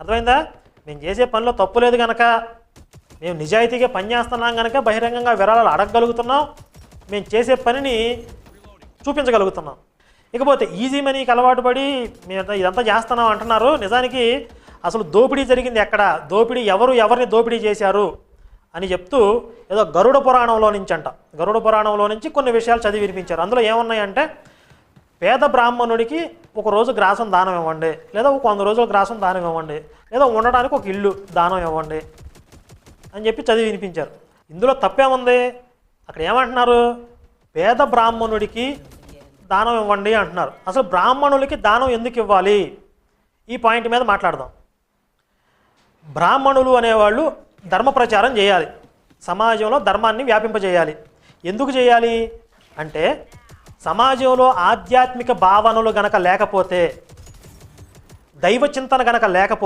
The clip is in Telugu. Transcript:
అర్థమైందా? మేము చేసే పనిలో తప్పు లేదు కనుక మేము నిజాయితీగా పనిచేస్తున్నాం కనుక బహిరంగంగా విరాళాలు అడగగలుగుతున్నాం. మేము చేసే పనిని చూపించగలుగుతున్నాం. ఇకపోతే ఈజీ మనీకి అలవాటు పడి మేము ఇదంతా చేస్తున్నాం అంటున్నారు. నిజానికి అసలు దోపిడీ జరిగింది ఎక్కడ? దోపిడీ ఎవరు ఎవరిని దోపిడీ చేశారు? అని చెప్తూ ఏదో గరుడ పురాణంలో నుంచి అంట గరుడ పురాణంలో నుంచి కొన్ని విషయాలు చదివి వినిపించారు. అందులో ఏమున్నాయంటే పేద బ్రాహ్మణుడికి ఒక రోజు గ్రాసం దానం ఇవ్వండి లేదా ఒక వంద రోజుల గ్రాసం దానం ఇవ్వండి లేదా ఉండడానికి ఒక ఇల్లు దానం ఇవ్వండి అని చెప్పి చదివి వినిపించారు. ఇందులో తప్పేముంది? అక్కడ ఏమంటున్నారు? పేద బ్రాహ్మణుడికి దానం ఇవ్వండి అంటున్నారు. అసలు బ్రాహ్మణులకి దానం ఎందుకు ఇవ్వాలి? ఈ పాయింట్ మీద మాట్లాడదాం. బ్రాహ్మణులు అనేవాళ్ళు ధర్మ ప్రచారం చేయాలి. సమాజంలో ధర్మాన్ని వ్యాపింపజేయాలి. ఎందుకు చేయాలి? అంటే సమాజంలో ఆధ్యాత్మిక భావనలు గనక లేకపోతే దైవ చింతన గనక లేకపోతే